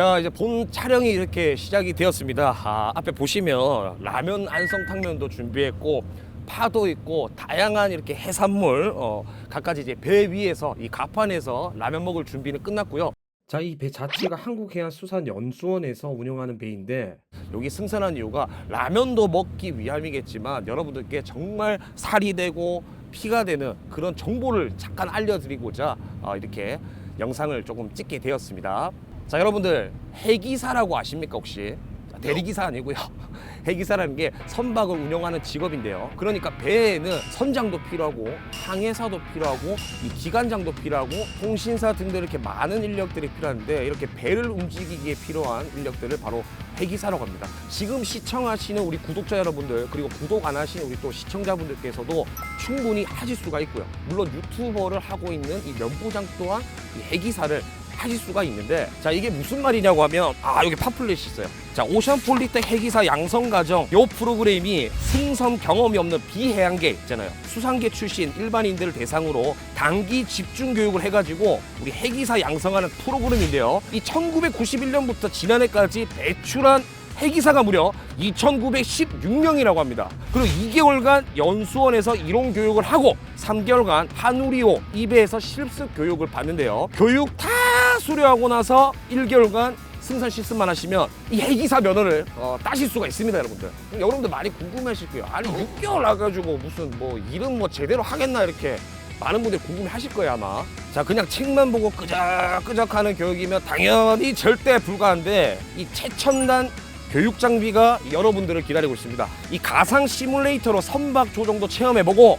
자 이제 본 촬영이 이렇게 시작이 되었습니다. 아, 앞에 보시면 라면 안성탕면도 준비했고 파도 있고 다양한 이렇게 해산물 어, 갖가지 이제 배 위에서 이 가판에서 라면 먹을 준비는 끝났고요. 자, 이 배 자체가 한국해양수산연수원에서 운영하는 배인데 여기 승선한 이유가 라면도 먹기 위함이겠지만 여러분들께 정말 살이 되고 피가 되는 그런 정보를 잠깐 알려드리고자 어, 이렇게 영상을 조금 찍게 되었습니다. 자, 여러분들 해기사라고 아십니까 혹시? 자, 대리기사 아니고요. 해기사라는 게 선박을 운영하는 직업인데요. 그러니까 배에는 선장도 필요하고 항해사도 필요하고 이 기관장도 필요하고 통신사 등등 이렇게 많은 인력들이 필요한데 이렇게 배를 움직이기에 필요한 인력들을 바로 해기사라고 합니다. 지금 시청하시는 우리 구독자 여러분들 그리고 구독 안 하시는 우리 또 시청자분들께서도 충분히 하실 수가 있고요. 물론 유튜버를 하고 있는 이 면부장 또한 이 해기사를 하실 수가 있는데 자 이게 무슨 말이냐고 하면 아 여기 팜플렛이 있어요 자 오션폴리텍 해기사 양성가정 요 프로그램이 승선 경험이 없는 비해양계 있잖아요 수상계 출신 일반인들을 대상으로 단기 집중 교육을 해가지고 우리 해기사 양성하는 프로그램인데요 이 1991년부터 지난해까지 배출한 해기사가 무려 2,916명이라고 합니다. 그리고 2개월간 연수원에서 이론 교육을 하고 3개월간 한우리호 입에서 실습 교육을 받는데요. 교육 다 수료하고 나서 1개월간 승선 실습만 하시면 이 해기사 면허를 어, 따실 수가 있습니다, 여러분들. 여러분들 많이 궁금해하실 거예요. 아니 6개월 나가지고 무슨 뭐 일은 뭐 제대로 하겠나 이렇게 많은 분들이 궁금해하실 거예요 아마. 자 그냥 책만 보고 끄적끄적하는 교육이면 당연히 절대 불가한데 이 최첨단 교육 장비가 여러분들을 기다리고 있습니다. 이 가상 시뮬레이터로 선박 조정도 체험해보고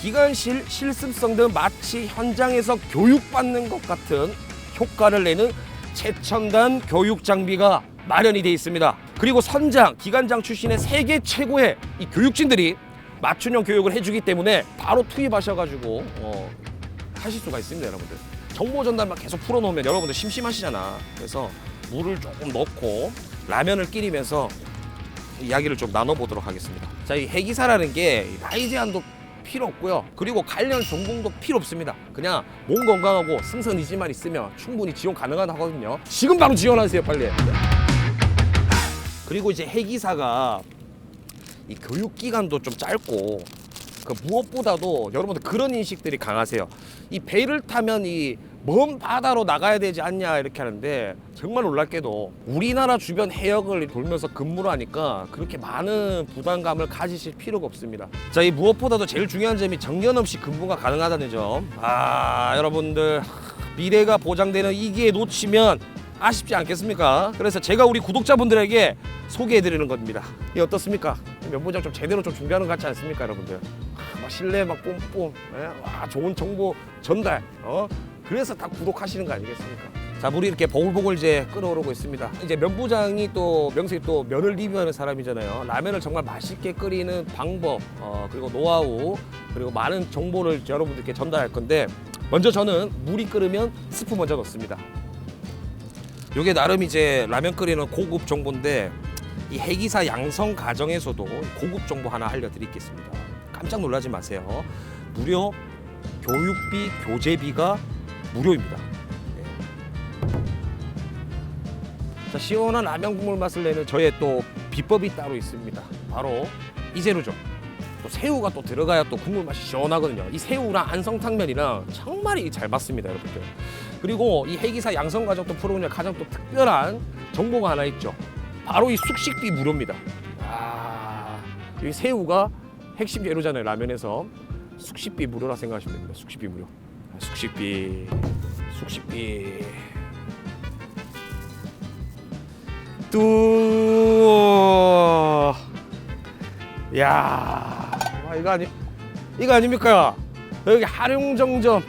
기관실 실습성 등 마치 현장에서 교육받는 것 같은 효과를 내는 최첨단 교육 장비가 마련이 되어 있습니다. 그리고 선장, 기관장 출신의 세계 최고의 이 교육진들이 맞춤형 교육을 해주기 때문에 바로 투입하셔가지고 어, 하실 수가 있습니다, 여러분들. 정보 전달만 계속 풀어놓으면 여러분들 심심하시잖아. 그래서 물을 조금 넣고 라면을 끓이면서 이야기를 좀 나눠보도록 하겠습니다. 자, 이 해기사라는 게 나이 제한도 필요 없고요. 그리고 관련 전공도 필요 없습니다. 그냥 몸 건강하고 승선 의지만 있으면 충분히 지원 가능하거든요. 지금 바로 지원하세요, 빨리. 그리고 이제 해기사가 이 교육 기간도 좀 짧고 그 무엇보다도 여러분들 그런 인식들이 강하세요. 이 배를 타면 이 먼 바다로 나가야 되지 않냐 이렇게 하는데 정말 놀랍게도 우리나라 주변 해역을 돌면서 근무를 하니까 그렇게 많은 부담감을 가지실 필요가 없습니다. 자, 이 무엇보다도 제일 중요한 점이 정년 없이 근무가 가능하다는 점. 아, 여러분들 미래가 보장되는 이 기회 놓치면 아쉽지 않겠습니까? 그래서 제가 우리 구독자분들에게 소개해드리는 겁니다. 이 어떻습니까? 면보장 좀 제대로 좀 준비하는 것 같지 않습니까, 여러분들? 아, 막 신뢰 막 뽐뽐, 예? 와 좋은 정보 전달, 어? 그래서 다 구독하시는 거 아니겠습니까? 자, 물이 이렇게 보글보글 이제 끓어오르고 있습니다. 이제 면부장이 또 명색이 또 면을 리뷰하는 사람이잖아요. 라면을 정말 맛있게 끓이는 방법, 어, 그리고 노하우, 그리고 많은 정보를 여러분들께 전달할 건데 먼저 저는 물이 끓으면 스프 먼저 넣습니다. 요게 나름 이제 라면 끓이는 고급 정보인데 이 해기사 양성 가정에서도 고급 정보 하나 알려드리겠습니다. 깜짝 놀라지 마세요. 무려 교육비, 교재비가 무료입니다. 네. 자, 시원한 라면 국물 맛을 내는 저의 또 비법이 따로 있습니다. 바로 이 재료죠. 또 새우가 또 들어가야 또 국물 맛이 시원하거든요. 이 새우랑 안성탕면이랑 정말 이잘 맞습니다, 여러분들. 그리고 이 해기사 양성가족도 프로그램 가장 또 특별한 정보가 하나 있죠. 바로 이 숙식비 무료입니다. 아, 이 새우가 핵심 재료잖아요, 라면에서. 숙식비 무료라 생각하시면 됩니다. 숙식비 무료. 아, 숙식비, 숙식비. 뚜. 야, 와, 이거 아니, 이거 아닙니까? 여기 하룡정점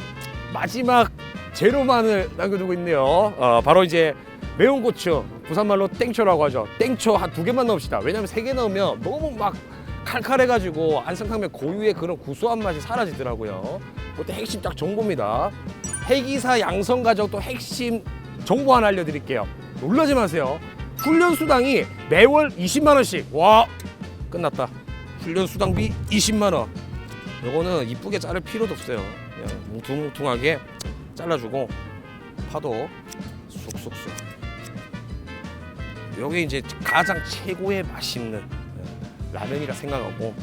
마지막 재료만을 남겨두고 있네요. 어, 바로 이제 매운 고추, 부산말로 땡초라고 하죠. 땡초 한 두 개만 넣읍시다. 왜냐면 세 개 넣으면 너무 막 칼칼해가지고 안성탕면 고유의 그런 구수한 맛이 사라지더라고요. 그것도 핵심 딱 정보입니다. 해기사 양성가족 또 핵심 정보 하나 알려드릴게요. 놀라지 마세요. 훈련 수당이 매월 20만 원씩. 와, 끝났다. 훈련 수당비 20만 원. 요거는 이쁘게 자를 필요도 없어요. 그냥 뭉퉁뭉퉁하게 잘라주고 파도 쑥쑥쑥. 요게 이제 가장 최고의 맛있는 예, 라면이라 생각하고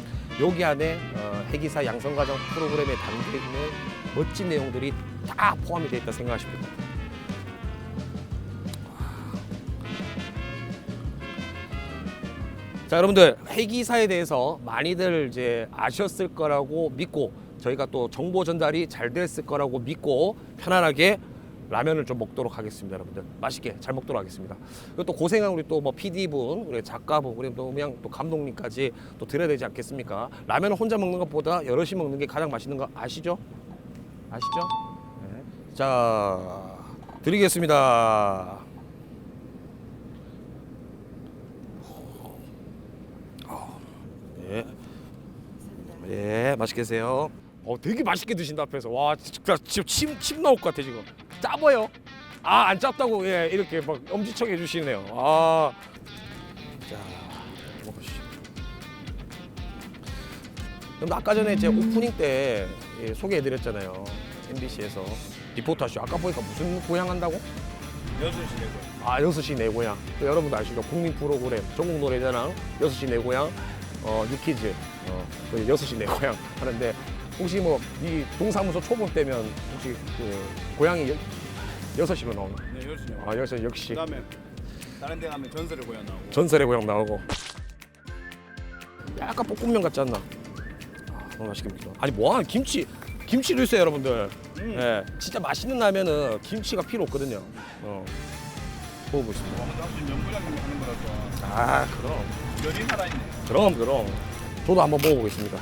여기 안에 어, 해기사 양성과정 프로그램에 담겨 있는 멋진 내용들이 다 포함이 되어 있다 생각하시면 됩니다. 자 여러분들 해기사에 대해서 많이들 이제 아셨을 거라고 믿고 저희가 또 정보 전달이 잘 됐을 거라고 믿고 편안하게 라면을 좀 먹도록 하겠습니다 여러분들 맛있게 잘 먹도록 하겠습니다 그리고 또 고생한 우리 또 뭐 PD분 우리 작가분 그리고 또 그냥 또 감독님까지 또 드려야 되지 않겠습니까 라면을 혼자 먹는 것보다 여럿이 먹는 게 가장 맛있는 거 아시죠? 아시죠? 네. 자 드리겠습니다 예. 예, 맛있게 드세요. 어, 되게 맛있게 드신다 앞에서. 와, 지금 침, 침 나올 것 같아 지금. 짜봐요. 아, 안 짭다고 예, 이렇게 막 엄지척 해주시네요. 아, 자, 먹어보시죠. 그럼 아까 전에 제 오프닝 때 예, 소개해드렸잖아요. MBC에서 리포터쇼. 아까 보니까 무슨 고향 한다고? 여섯 시 내고. 아, 6시 내 고향. 또 여러분도 아시죠? 국민 프로그램 전국 노래자랑 6시 내 고향, 어, 유키즈, 어, 그 6시 내 고향 하는데 혹시 뭐 이 동사무소 초보 때면 혹시 그 고향이 여, 6시로 나오나? 네, 내고. 아, 여기서 역시 그다음에 다른 데 가면 전설의 고향 나오고. 전설의 고향 나오고. 약간 볶음면 같지 않나? 아, 너무 먹죠. 아니 뭐하는 김치, 김치도 있어요 여러분들. 음. 예, 진짜 맛있는 라면은 김치가 필요 없거든요. 어, 먹어보겠습니다. 와, 나도 면부장님 하는 거라서 아, 그럼. 면이 살아있네. 그럼 그럼 저도 한번 먹어보겠습니다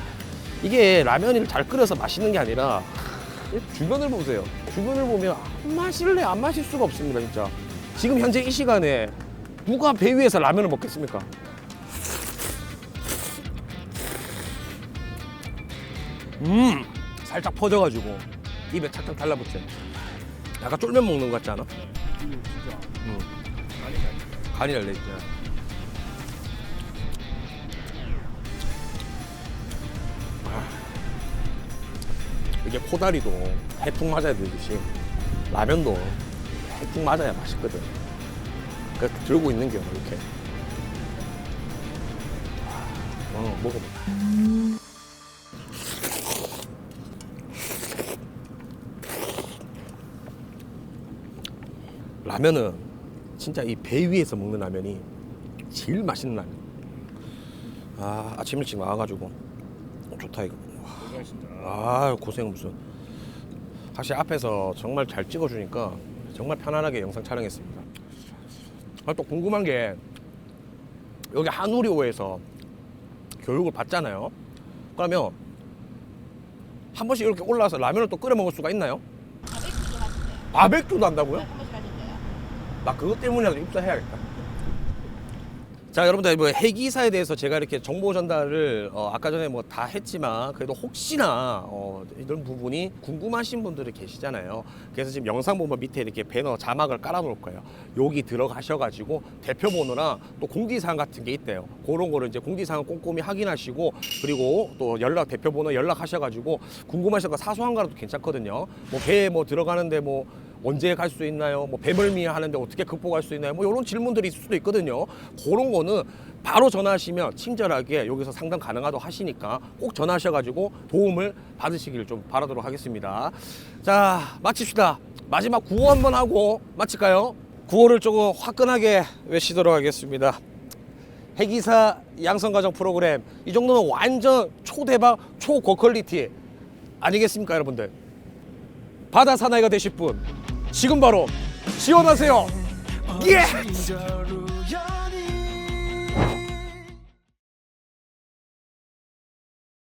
이게 라면을 잘 끓여서 맛있는 게 아니라 이 주변을 보세요 주변을 보면 안 마실래 안 마실 수가 없습니다 진짜 지금 현재 이 시간에 누가 배 위에서 라면을 먹겠습니까 음 살짝 퍼져가지고 입에 착착 달라붙죠 약간 쫄면 먹는 것 같지 않아? 이거 진짜 음. 간이 달려 있죠. 아, 이게 코다리도 해풍 맞아야 되듯이 라면도 해풍 맞아야 맛있거든. 그래서 들고 있는 게 이렇게. 어, 먹어봐. 라면은 진짜 이 배 위에서 먹는 라면이 제일 맛있는 라면. 아 아침 일찍 나와가지고 어, 좋다 이거. 아 고생 무슨. 사실 앞에서 정말 잘 찍어주니까 정말 편안하게 영상 촬영했습니다. 아, 또 궁금한 게 여기 한우리호에서 교육을 받잖아요. 그러면 한 번씩 이렇게 올라와서 라면을 또 끓여 먹을 수가 있나요? 바베큐도 하신대요. 바베큐도 한다고요? 한 번씩 하신대요. 나 그것 때문이라도 입사해야겠다. 자, 여러분들 뭐 해기사에 대해서 제가 이렇게 정보 전달을 어, 아까 전에 뭐 다 했지만 그래도 혹시나 어, 이런 부분이 궁금하신 분들이 계시잖아요. 그래서 지금 영상 보면 밑에 이렇게 배너 자막을 깔아놓을 거예요. 여기 들어가셔가지고 대표 번호랑 또 공지사항 같은 게 있대요. 그런 거를 이제 공지사항 꼼꼼히 확인하시고 그리고 또 연락 대표 번호 연락하셔가지고 궁금하신 거 사소한 거라도 괜찮거든요. 뭐 배에 뭐 들어가는데 뭐 언제 갈 수 있나요? 뭐 배멀미 하는데 어떻게 극복할 수 있나요? 뭐 이런 질문들이 있을 수도 있거든요. 그런 거는 바로 전화하시면 친절하게 여기서 상담 가능하다고 하시니까 꼭 전화하셔가지고 도움을 받으시길 좀 바라도록 하겠습니다. 자, 마칩시다. 마지막 구호 한번 하고 마칠까요? 구호를 조금 화끈하게 외치도록 하겠습니다. 해기사 양성과정 프로그램 이 정도면 완전 초대박 초고퀄리티 아니겠습니까 여러분들 바다 사나이가 되실 분 지금 바로 지원하세요 예!